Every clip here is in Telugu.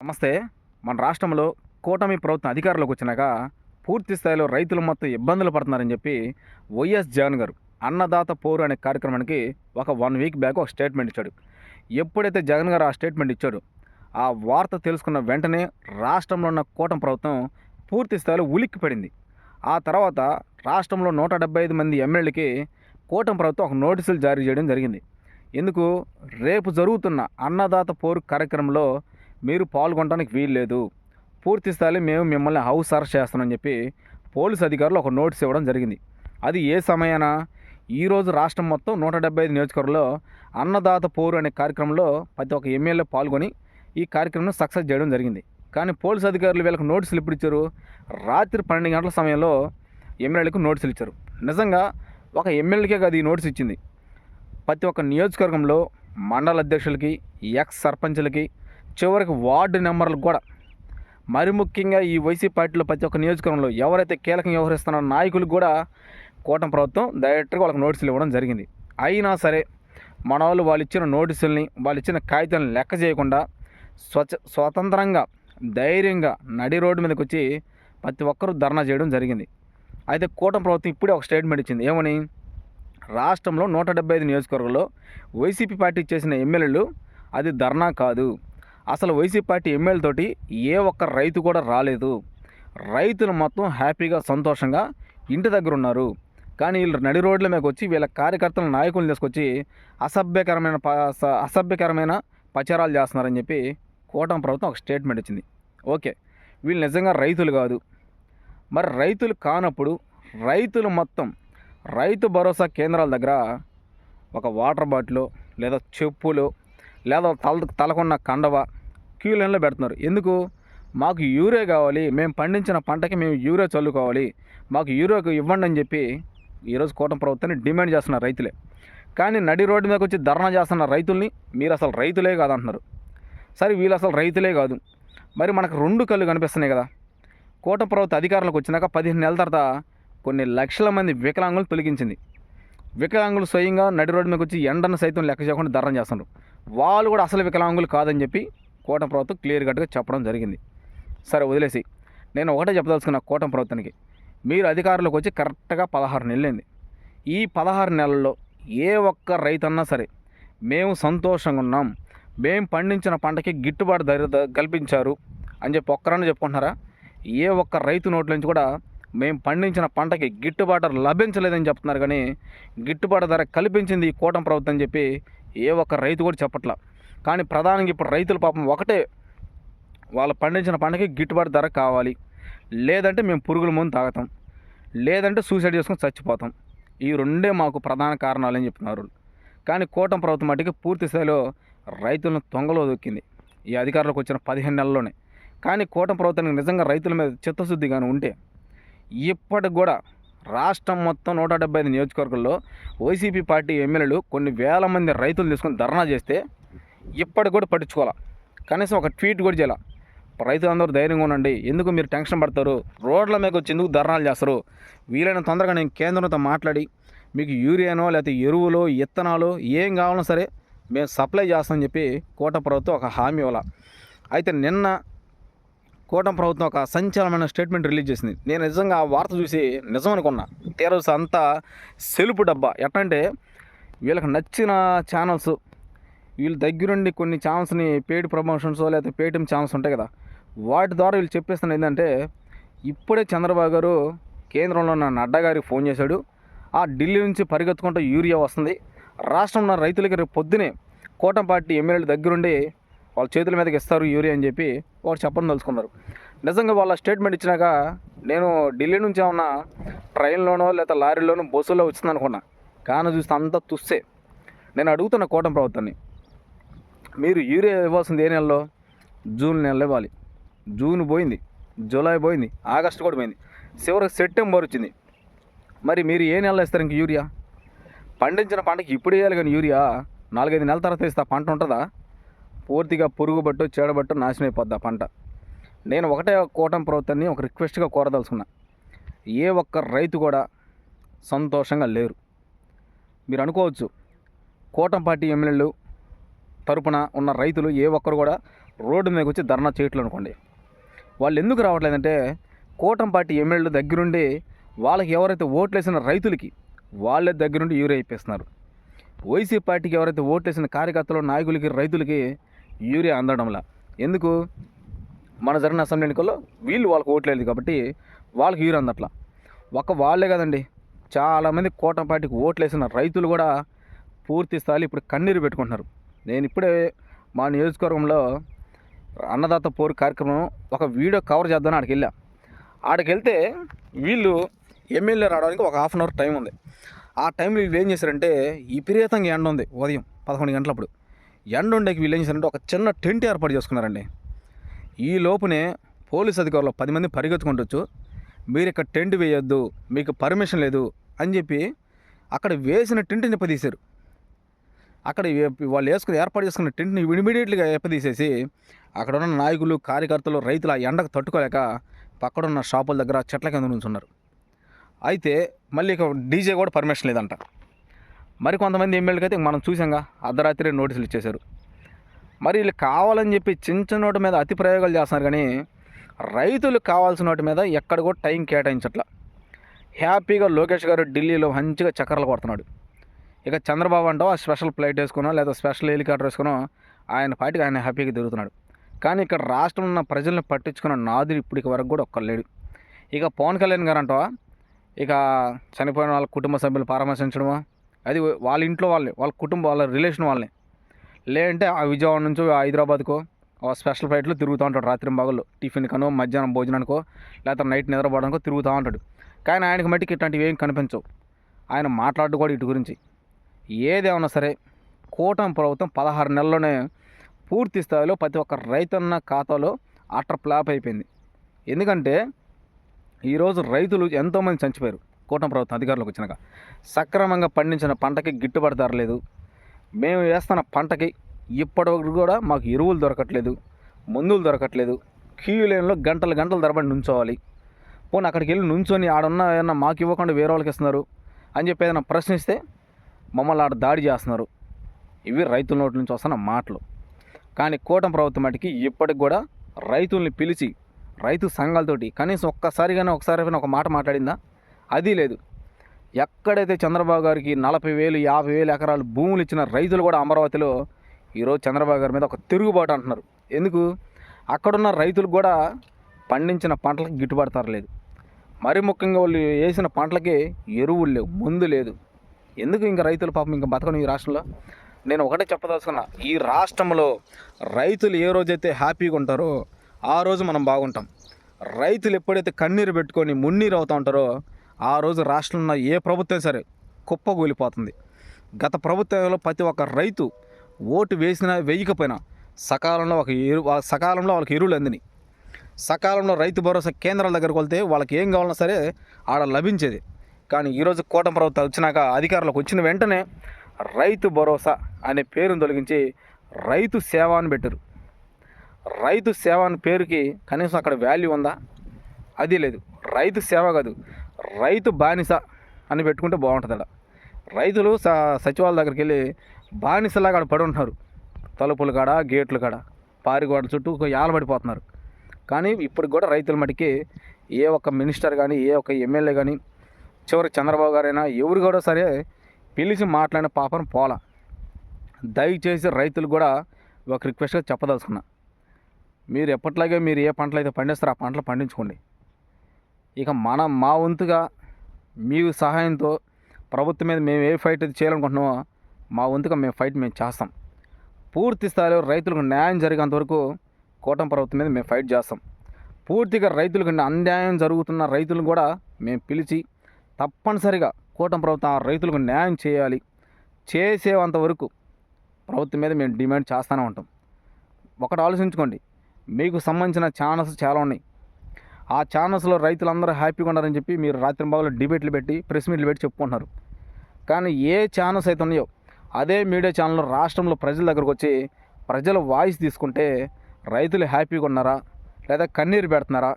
నమస్తే. మన రాష్ట్రంలో కూటమి ప్రభుత్వం అధికారంలోకి వచ్చినాక పూర్తి స్థాయిలో రైతులు మొత్తం ఇబ్బందులు పడుతున్నారని చెప్పి వైఎస్ జగన్ గారు అన్నదాత పోరు అనే కార్యక్రమానికి ఒక వన్ వీక్ బ్యాక్ ఒక స్టేట్మెంట్ ఇచ్చాడు. ఎప్పుడైతే జగన్ గారు ఆ స్టేట్మెంట్ ఇచ్చాడు ఆ వార్త తెలుసుకున్న వెంటనే రాష్ట్రంలో ఉన్న కూటమి ప్రభుత్వం పూర్తి స్థాయిలో ఉలిక్కి పడింది ఆ తర్వాత రాష్ట్రంలో నూట డెబ్బై ఐదు మంది ఎమ్మెల్యేలకి కూటమి ప్రభుత్వం ఒక నోటీసులు జారీ చేయడం జరిగింది. ఎందుకు? రేపు జరుగుతున్న అన్నదాత పోరు కార్యక్రమంలో మీరు పాల్గొనడానికి వీలు లేదు. పూర్తి స్థాయిలో మేము మిమ్మల్ని హౌస్ అరెస్ట్ చేస్తామని చెప్పి పోలీస్ అధికారులు ఒక నోటీస్ ఇవ్వడం జరిగింది. అది ఏ సమయాన ఈరోజు రాష్ట్రం మొత్తం నూట డెబ్బై ఐదు నియోజకవర్గంలో అన్నదాత పోరు అనే కార్యక్రమంలో ప్రతి ఒక్క ఎమ్మెల్యే పాల్గొని ఈ కార్యక్రమం సక్సెస్ చేయడం జరిగింది. కానీ పోలీస్ అధికారులు వీళ్ళకి నోటీసులు ఇప్పుడు ఇచ్చారు? రాత్రి పన్నెండు గంటల సమయంలో ఎమ్మెల్యేలకు నోటీసులు ఇచ్చారు. నిజంగా ఒక ఎమ్మెల్యేకే కాదు ఈ నోటీస్ ఇచ్చింది. ప్రతి ఒక్క నియోజకవర్గంలో మండల అధ్యక్షులకి ఎక్స్ సర్పంచులకి చివరికి వార్డు నెంబర్లకు కూడా. మరి ముఖ్యంగా ఈ వైసీపీ పార్టీలో ప్రతి ఒక్క నియోజకవర్గంలో ఎవరైతే కీలకంగా వ్యవహరిస్తున్న నాయకులకు కూడా కూటమి ప్రభుత్వం డైరెక్ట్గా వాళ్ళకి నోటీసులు ఇవ్వడం జరిగింది. అయినా సరే మన వాళ్ళు వాళ్ళు ఇచ్చిన నోటీసుల్ని వాళ్ళు ఇచ్చిన కాగితాలను లెక్క చేయకుండా స్వచ్ఛ స్వతంత్రంగా ధైర్యంగా నడి రోడ్డు మీదకి వచ్చి ప్రతి ఒక్కరూ ధర్నా చేయడం జరిగింది. అయితే కూటమి ప్రభుత్వం ఇప్పుడే ఒక స్టేట్మెంట్ ఇచ్చింది. ఏమని? రాష్ట్రంలో నూట డెబ్బై ఐదు నియోజకవర్గంలో వైసీపీ పార్టీ చేసిన ఎమ్మెల్యేలు అది ధర్నా కాదు. అసలు వైసీపీ పార్టీ ఎమ్మెల్యేలతోటి ఏ ఒక్క రైతు కూడా రాలేదు. రైతులు మొత్తం హ్యాపీగా సంతోషంగా ఇంటి దగ్గర ఉన్నారు. కానీ వీళ్ళు నడి రోడ్ల మీదకి వచ్చి వీళ్ళ కార్యకర్తల నాయకులను తీసుకొచ్చి అసభ్యకరమైన అసభ్యకరమైన ప్రచారాలు చేస్తున్నారని చెప్పి కూటమి ప్రభుత్వం ఒక స్టేట్మెంట్ ఇచ్చింది. ఓకే వీళ్ళు నిజంగా రైతులు కాదు. మరి రైతులు కానప్పుడు రైతులు మొత్తం రైతు భరోసా కేంద్రాల దగ్గర ఒక వాటర్ బాటిల్ లేదా చెప్పులు లేదా తల తలకున్న కండవ క్యూ లైన్లో పెడుతున్నారు. ఎందుకు? మాకు యూరియా కావాలి మేము పండించిన పంటకి మేము యూరియా చల్లుకోవాలి మాకు యూరియాకు ఇవ్వండి అని చెప్పి ఈరోజు కూటమి ప్రభుత్వాన్ని డిమాండ్ చేస్తున్నారు రైతులే. కానీ నడి రోడ్డు మీదకి వచ్చి ధర్నా చేస్తున్న రైతుల్ని మీరు అసలు రైతులే కాదంటున్నారు సరే వీళ్ళు అసలు రైతులే కాదు. మరి మనకు రెండు కళ్ళు కనిపిస్తున్నాయి కదా. కూటమి ప్రభుత్వ అధికారంలోకి వచ్చినాక పదిహేను నెలల తర్వాత కొన్ని లక్షల మంది వికలాంగులు తొలగించింది. వికలాంగులు స్వయంగా నడి రోడ్డు మీదకి వచ్చి ఎండను సైతం లెక్క చేయకుండా ధర్నం చేస్తున్నారు. వాళ్ళు కూడా అసలు వికలాంగులు కాదని చెప్పి కూటమి ప్రభుత్వం క్లియర్ కట్గా చెప్పడం జరిగింది. సరే వదిలేసి. నేను ఒకటే చెప్పదలుచుకున్న కూటమి ప్రభుత్వానికి మీరు అధికారంలోకి వచ్చి కరెక్ట్గా పదహారు నెలలైంది. ఈ పదహారు నెలల్లో ఏ ఒక్క రైతన్నా సరే మేము సంతోషంగా ఉన్నాం. మేము పండించిన పంటకి గిట్టుబాటు ధర కల్పించారు అని చెప్పి ఒక్కరన్నా చెప్పుకుంటున్నారా? ఏ ఒక్క రైతు నోట్ల నుంచి కూడా మేము పండించిన పంటకి గిట్టుబాటు లభించలేదని చెప్తున్నారు కానీ గిట్టుబాటు ధర కల్పించింది ఈ కూటమి ప్రభుత్వం అని చెప్పి ఏ ఒక్క రైతు కూడా చెప్పట్లా. కానీ ప్రధానంగా ఇప్పుడు రైతుల పాపం ఒకటే వాళ్ళు పండించిన పంటకి గిట్టుబాటు ధర కావాలి. లేదంటే మేము పురుగుల ముందు తాగుతాం. లేదంటే సూసైడ్ చేసుకొని చచ్చిపోతాం. ఈ రెండే మాకు ప్రధాన కారణాలు అని చెప్తున్నారు. కానీ కూటమి ప్రభుత్వం మటుకు పూర్తి స్థాయిలో రైతులను తొంగలో దొక్కింది. ఈ అధికారులకు వచ్చిన పదిహేను నెలల్లోనే. కానీ కూటమి ప్రభుత్వానికి నిజంగా రైతుల మీద చిత్తశుద్ధి కానీ ఉంటే ఇప్పటికి కూడా రాష్ట్రం మొత్తం నూట డెబ్బై ఐదు నియోజకవర్గాల్లో వైసీపీ పార్టీ ఎమ్మెల్యేలు కొన్ని వేల మంది రైతులు తీసుకొని ధర్నా చేస్తే ఇప్పటికి కూడా పట్టించుకోవాలా? కనీసం ఒక ట్వీట్ కూడా చేయాల? రైతులందరూ ధైర్యంగా ఉండండి. ఎందుకు మీరు టెన్షన్ పడతారు? రోడ్ల మీద వచ్చి ఎందుకు ధర్నాలు చేస్తారు? వీలైన తొందరగా నేను కేంద్రంతో మాట్లాడి మీకు యూరియానో లేకపోతే ఎరువులు ఇత్తనాలు ఏం కావాలన్నా సరే మేము సప్లై చేస్తామని చెప్పి కోట ప్రభుత్వం ఒక హామీ ఇవ్వాల? అయితే నిన్న కూటమి ప్రభుత్వం ఒక సంచలనమైన స్టేట్మెంట్ రిలీజ్ చేసింది. నేను నిజంగా ఆ వార్త చూసి నిజం అనుకున్నా. తీరస్ అంతా సెలుపు డబ్బా. ఎట్లంటే వీళ్ళకి నచ్చిన ఛానల్స్ వీళ్ళ దగ్గరుండి కొన్ని ఛానల్స్ని పెయిడ్ ప్రమోషన్స్ లేకపోతే పేటిఎం ఛానల్స్ ఉంటాయి కదా వాటి ద్వారా వీళ్ళు చెప్పేస్తున్న ఏంటంటే ఇప్పుడే చంద్రబాబు గారు కేంద్రంలో ఉన్న నడ్డా గారికి ఫోన్ చేశాడు. ఆ ఢిల్లీ నుంచి పరిగెత్తుకుంటూ యూరియా వస్తుంది. రాష్ట్రంలో రైతులకి రేపు పొద్దునే కూటం పార్టీ ఎమ్మెల్యేల దగ్గరుండి వాళ్ళ చేతుల మీదకి ఇస్తారు యూరియా అని చెప్పి వాడు చెప్పడం తెలుసుకున్నారు నిజంగా వాళ్ళ స్టేట్మెంట్ ఇచ్చినాక నేను ఢిల్లీ నుంచి ఏమన్నా ట్రైన్లోనో లేదా లారీలోనో బస్సులో వచ్చింది అనుకున్నా కానీ చూస్తే అంతా తుస్సే. నేను అడుగుతున్న కూటమి ప్రభుత్వాన్ని మీరు యూరియా ఇవ్వాల్సింది ఏ నెలలో? జూన్ నెలలో ఇవ్వాలి. జూన్ పోయింది జూలై పోయింది ఆగస్టు కూడా పోయింది. చివరికి సెప్టెంబర్ వచ్చింది. మరి మీరు ఏ నెలలో ఇస్తారు ఇంక యూరియా? పండించిన పంటకి ఇప్పుడు వేయాలి కానీ యూరియా నాలుగైదు నెలల తర్వాత ఇస్తే ఆ పంట ఉంటుందా? పూర్తిగా పురుగు పట్టు చీడబట్టు నాశనం అయిపోద్ది ఆ పంట. నేను ఒకటే కూటమి ప్రభుత్వాన్ని ఒక రిక్వెస్ట్గా కోరదలుచుకున్నా. ఏ ఒక్క రైతు కూడా సంతోషంగా లేరు. మీరు అనుకోవచ్చు కూటమి పార్టీ ఎమ్మెల్యేలు తరపున ఉన్న రైతులు ఏ ఒక్కరు కూడా రోడ్డు మీదకి వచ్చి ధర్నా చేయట్లు అనుకోండి. వాళ్ళు ఎందుకు రావట్లేదంటే కూటమి పార్టీ ఎమ్మెల్యేల దగ్గరుండి వాళ్ళకి ఎవరైతే ఓట్లేసిన రైతులకి వాళ్ళే దగ్గరుండి యూరియా ఇప్పిస్తున్నారు. వైసీపీ పార్టీకి ఎవరైతే ఓట్లేసిన కార్యకర్తలు నాయకులకి రైతులకి యూరియా అందడంలా. ఎందుకు? మన జరిగిన అసెంబ్లీ ఎన్నికల్లో వీళ్ళు వాళ్ళకి ఓట్లేదు కాబట్టి వాళ్ళకి యూరియా అందట్లా. ఒక వాళ్ళే కదండి. చాలామంది కూటమి పార్టీకి ఓట్లేసిన రైతులు కూడా పూర్తి స్థాయిలో ఇప్పుడు కన్నీరు పెట్టుకుంటున్నారు. నేను ఇప్పుడే మా నియోజకవర్గంలో అన్నదాత పోరు కార్యక్రమం ఒక వీడియో కవర్ చేద్దామని ఆడికి వెళ్ళా. ఆడికి వెళ్తే వీళ్ళు ఎమ్మెల్యే రావడానికి ఒక హాఫ్ అన్ అవర్ టైం ఉంది. ఆ టైంలో వీళ్ళు ఏం చేశారంటే విపరీతంగా ఎండ ఉంది ఉదయం పదకొండు గంటలప్పుడు. ఎండ ఉండేకి వీళ్ళు ఏం చేశారంటే ఒక చిన్న టెంట్ ఏర్పాటు చేసుకున్నారండి. ఈ లోపునే పోలీస్ అధికారులు పది మంది పరిగెత్తుకుంటొచ్చు మీరు ఇక్కడ టెంట్ వేయొద్దు మీకు పర్మిషన్ లేదు అని చెప్పి అక్కడ వేసిన టెంట్ని నిప్పదీశారు అక్కడ వాళ్ళు వేసుకుని ఏర్పాటు చేసుకున్న టెంట్ని ఇమీడియట్లీగా ఎప్పదీసేసి అక్కడ ఉన్న నాయకులు కార్యకర్తలు రైతులు ఆ ఎండకు తట్టుకోలేక పక్కడున్న షాపుల దగ్గర చెట్ల కింద నుంచున్నారు. అయితే మళ్ళీ ఇక డీజే కూడా పర్మిషన్ లేదంట. మరి కొంతమంది ఎమ్మెల్యేకి అయితే మనం చూసాంగా అర్ధరాత్రి నోటీసులు ఇచ్చేశారు. మరి వీళ్ళు కావాలని చెప్పి చిన్న చిన్న నోటి మీద అతి ప్రయోగాలు చేస్తున్నారు కానీ రైతులు కావాల్సిన నోటి మీద ఎక్కడ కూడా టైం కేటాయించట్ల. హ్యాపీగా లోకేష్ గారు ఢిల్లీలో మంచిగా చక్రాలు కొడుతున్నాడు. ఇక చంద్రబాబు అంటో ఆ స్పెషల్ ఫ్లైట్ వేసుకునో లేదా స్పెషల్ హెలికాప్టర్ వేసుకునో ఆయన పాటికి ఆయన హ్యాపీగా తిరుగుతున్నాడు. కానీ ఇక్కడ రాష్ట్రంలో ఉన్న ప్రజల్ని పట్టించుకున్న నాదుడు ఇప్పటికి వరకు కూడా ఒక్కరు లేడు ఇక పవన్ కళ్యాణ్ గారు అంటో ఇక చనిపోయిన వాళ్ళ కుటుంబ సభ్యులు పరామర్శించడమా అది వాళ్ళ ఇంట్లో వాళ్ళే వాళ్ళ కుటుంబం వాళ్ళ రిలేషన్ వాళ్ళే. లేదంటే ఆ విజయవాడ నుంచి హైదరాబాద్కో ఆ స్పెషల్ ఫ్లైట్లో తిరుగుతూ ఉంటాడు రాత్రి బాగుల్లో టిఫిన్కనో మధ్యాహ్నం భోజనానికో లేకపోతే నైట్ నిద్రపోవడానికో తిరుగుతూ ఉంటాడు. కానీ ఆయనకి మట్టికి ఇట్లాంటివి ఏం కనిపించవు. ఆయన మాట్లాడు కూడా ఇటు గురించి. ఏదేమన్నా సరే కూటమి ప్రభుత్వం పదహారు నెలల్లోనే పూర్తి స్థాయిలో ప్రతి ఒక్క రైతన్న ఖాతాలో అట్టర్ ఫ్లాప్ అయిపోయింది. ఎందుకంటే ఈరోజు రైతులు ఎంతోమంది చనిపోయారు కూటమి ప్రభుత్వం అధికారులకు వచ్చినాక. సక్రమంగా పండించిన పంటకి గిట్టుబాటు ధర లేదు. మేము వేస్తున్న పంటకి ఇప్పటివరకు కూడా మాకు ఎరువులు దొరకట్లేదు మందులు దొరకట్లేదు. క్యూ లైన్లో గంటలు గంటలు ధరబడి నుంచోవాలి. పోనీ అక్కడికి వెళ్ళి నుంచొని ఆడున్న ఏమన్నా మాకు ఇవ్వకుండా వేరే వాళ్ళకి ఇస్తున్నారు అని చెప్పి ఏదైనా ప్రశ్నిస్తే మమ్మల్ని ఆడ దాడి చేస్తున్నారు. ఇవి రైతుల నోటి నుంచి వస్తున్న మాటలు. కానీ కూటమి ప్రభుత్వం మటుకి ఇప్పటికి కూడా రైతుల్ని పిలిచి రైతు సంఘాలతోటి కనీసం ఒక్కసారిగానే ఒకసారి ఒక మాట మాట్లాడిందా? అది లేదు. ఎక్కడైతే చంద్రబాబు గారికి నలభై వేలు యాభై వేలు ఎకరాలు భూములు ఇచ్చిన రైతులు కూడా అమరావతిలో ఈరోజు చంద్రబాబు గారి మీద ఒక తిరుగుబాటు అంటున్నారు. ఎందుకు? అక్కడున్న రైతులు కూడా పండించిన పంటలకు గిట్టుబాటు లేదు. మరి ముఖ్యంగా వాళ్ళు వేసిన పంటలకి ఎరువులు లేవు ముందు లేదు. ఎందుకు ఇంకా రైతులు పాపం ఇంకా బతకను ఈ రాష్ట్రంలో? నేను ఒకటే చెప్పదలుచుకున్నా ఈ రాష్ట్రంలో రైతులు ఏ రోజైతే హ్యాపీగా ఉంటారో ఆ రోజు మనం బాగుంటాం. రైతులు ఎప్పుడైతే కన్నీరు పెట్టుకొని మున్నీరు అవుతూ ఉంటారో ఆ రోజు రాష్ట్రంలో ఏ ప్రభుత్వం సరే కుప్పగూలిపోతుంది. గత ప్రభుత్వంలో ప్రతి ఒక్క రైతు ఓటు వేసినా వేయకపోయినా సకాలంలో ఒక ఎరు సకాలంలో వాళ్ళకి ఎరువులు అందినాయి. సకాలంలో రైతు భరోసా కేంద్రాల దగ్గరకు వెళ్తే వాళ్ళకి ఏం కావాలన్నా సరే ఆడ లభించేది. కానీ ఈరోజు కూటమి ప్రభుత్వం వచ్చినాక అధికారులకు వచ్చిన వెంటనే రైతు భరోసా అనే పేరును తొలగించి రైతు సేవ అని పెట్టారు. రైతు సేవ అనే పేరుకి కనీసం అక్కడ వాల్యూ ఉందా? అది లేదు. రైతు సేవ కాదు. రైతు బానిస అని పెట్టుకుంటే బాగుంటుంది అక్కడ రైతులు స సచివాలయ దగ్గరికి వెళ్ళి బానిసలాగా అక్కడ పడి ఉంటున్నారు. తలుపుల కాడ గేట్ల కాడ పారిగోడ చుట్టూ యాలబడిపోతున్నారు కానీ ఇప్పటికి కూడా రైతుల మటుకి ఏ ఒక్క మినిస్టర్ కానీ ఏ ఒక్క ఎమ్మెల్యే కానీ చివరికి చంద్రబాబు గారైనా ఎవరు కూడా సరే పిలిచి మాట్లాడిన పాపం పోలా. దయచేసి రైతులు కూడా ఒక రిక్వెస్ట్గా చెప్పదలుచుకున్నా. మీరు ఎప్పట్లాగే మీరు ఏ పంటలు అయితే పండిస్తారో ఆ పంటలు పండించుకోండి. ఇక మనం మా వంతుగా మీ సహాయంతో ప్రభుత్వం మీద మేము ఏ ఫైట్ చేయాలనుకుంటున్నామో మా వంతుగా మేము ఫైట్ మేము చేస్తాం. పూర్తి స్థాయిలో రైతులకు న్యాయం జరిగేంత వరకు కూటమి ప్రభుత్వం మీద మేము ఫైట్ చేస్తాం. పూర్తిగా రైతులకు అన్యాయం జరుగుతున్న రైతులను కూడా మేము పిలిచి తప్పనిసరిగా కూటమి ప్రభుత్వం ఆ రైతులకు న్యాయం చేయాలి. చేసేంత వరకు ప్రభుత్వం మీద మేము డిమాండ్ చేస్తూనే ఉంటాం. ఒకటి ఆలోచించుకోండి. మీకు సంబంధించిన ఛానల్స్ చాలా ఉన్నాయి. ఆ ఛానల్స్లో రైతులందరూ హ్యాపీగా ఉన్నారని చెప్పి మీరు రాత్రి బాగులో డిబేట్లు పెట్టి ప్రెస్ మీట్లు పెట్టి చెప్పుకుంటున్నారు. కానీ ఏ ఛానల్స్ అయితే ఉన్నాయో అదే మీడియా ఛానల్ రాష్ట్రంలో ప్రజల దగ్గరకు వచ్చి ప్రజల వాయిస్ తీసుకుంటే రైతులు హ్యాపీగా ఉన్నారా? లేదా కన్నీరు పెడుతున్నారా?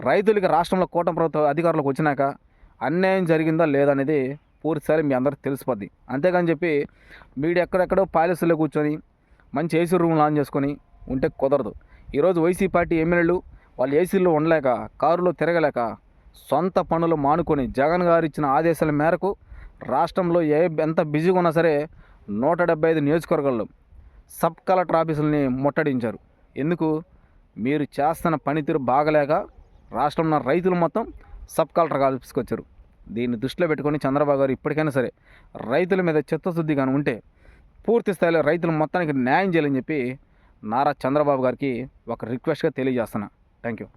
రైతులకి రాష్ట్రంలో కూటమి ప్రభుత్వ అధికారులకు వచ్చినాక అన్యాయం జరిగిందా లేదా అనేది పూర్తిసారి మీ అందరికి తెలిసిపోద్ది. అంతేకాని చెప్పి మీరు ఎక్కడెక్కడో ప్యాలెస్లో కూర్చొని మంచి ఏసీ రూమ్లు ఆన్ చేసుకొని ఉంటే కుదరదు. ఈరోజు వైసీ పార్టీ ఎమ్మెల్యేలు వాళ్ళు ఏసీలో ఉండలేక కారులో తిరగలేక సొంత పనులు మానుకొని జగన్ గారు ఇచ్చిన ఆదేశాల మేరకు రాష్ట్రంలో ఏ ఎంత బిజీగా ఉన్నా సరే నూట డెబ్బై ఐదు నియోజకవర్గాల్లో సబ్ కలెక్టర్ ఆఫీసుల్ని ముట్టడించారు. ఎందుకు? మీరు చేస్తున్న పనితీరు బాగలేక రాష్ట్రంలో రైతులు మొత్తం సబ్ కలెక్టర్ ఆఫీస్కి వచ్చారు దీన్ని దృష్టిలో పెట్టుకొని చంద్రబాబు గారు ఇప్పటికైనా సరే రైతుల మీద చిత్తశుద్ధి కానీ ఉంటే పూర్తి స్థాయిలో రైతులు మొత్తానికి న్యాయం చేయాలని చెప్పి నారా చంద్రబాబు గారికి ఒక రిక్వెస్ట్గా తెలియజేస్తున్నా. Thank you